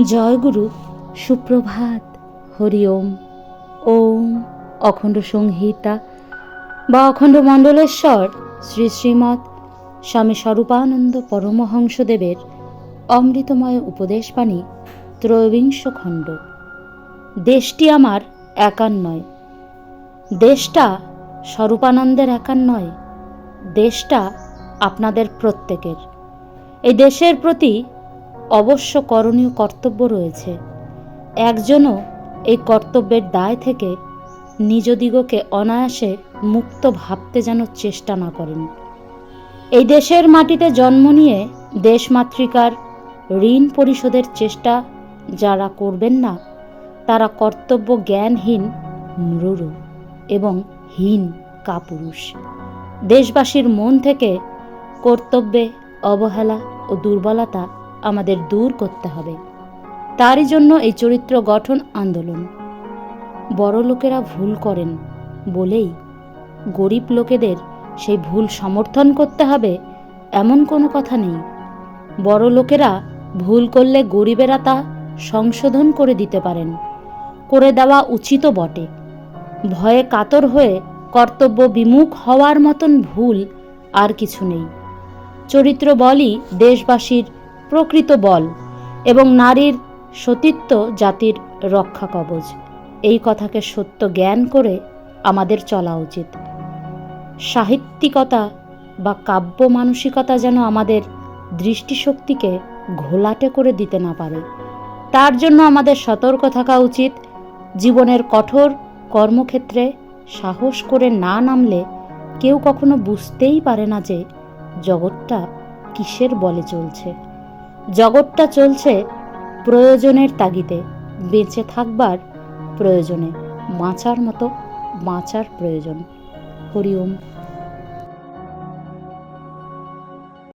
জয়গুরু, সুপ্রভাত, হরি ওম। ওম অখণ্ড সংহিতা বা অখণ্ড মণ্ডলেশ্বর শ্রী শ্রীমৎ স্বামী স্বরূপানন্দ পরমহংসদেবের অমৃতময় উপদেশবাণী, ত্রয়োবিংশ খণ্ড। দেশটি আমার একার নয় দেশটা স্বরূপানন্দের একার নয় দেশটা আপনাদের প্রত্যেকের। এই দেশের প্রতি অবশ্য করণীয় কর্তব্য রয়েছে। একজনও এই কর্তব্যের দায় থেকে নিজদিগকে অনায়াসে মুক্ত ভাবতে যেন চেষ্টা না করেন। এই দেশের মাটিতে জন্ম নিয়ে দেশমাতৃকার ঋণ পরিশোধের চেষ্টা যারা করবেন না, তারা কর্তব্য জ্ঞানহীন, মৃরু এবং হীন কাপুরুষ। দেশবাসীর মন থেকে কর্তব্যে অবহেলা ও দুর্বলতা আমাদের দূর করতে হবে। তারই জন্য এই চরিত্র গঠন আন্দোলন। বড় লোকেরা ভুল করেন বলেই গরিব লোকেদের সেই ভুল সমর্থন করতে হবে এমন কোনো কথা নেই। বড় লোকেরা ভুল করলে গরিবেরা তা সংশোধন করে দিতে পারেন, করে দেওয়া উচিতও বটে। ভয়ে কাতর হয়ে কর্তব্য বিমুখ হওয়ার মতন ভুল আর কিছু নেই। চরিত্র বলই দেশবাসীর প্রকৃত বল এবং নারীর সতীত্ব জাতির রক্ষা কবচ এই কথাকে সত্য জ্ঞান করে আমাদের চলা উচিত। সাহিত্যিকতা বা কাব্য মানসিকতা যেন আমাদের দৃষ্টিশক্তিকে ঘোলাটে করে দিতে না পারে। তার জন্য আমাদের সতর্ক থাকা উচিত। জীবনের কঠোর কর্মক্ষেত্রে সাহস করে না নামলে কেউ কখনো বুঝতেই পারে না যে জগৎটা কিসের বলে চলছে। জগৎটা চলছে প্রয়োজনের তাগিদে। বেঁচে থাকবার প্রয়োজনে বাঁচার মতো বাঁচার প্রয়োজন। হরি ওম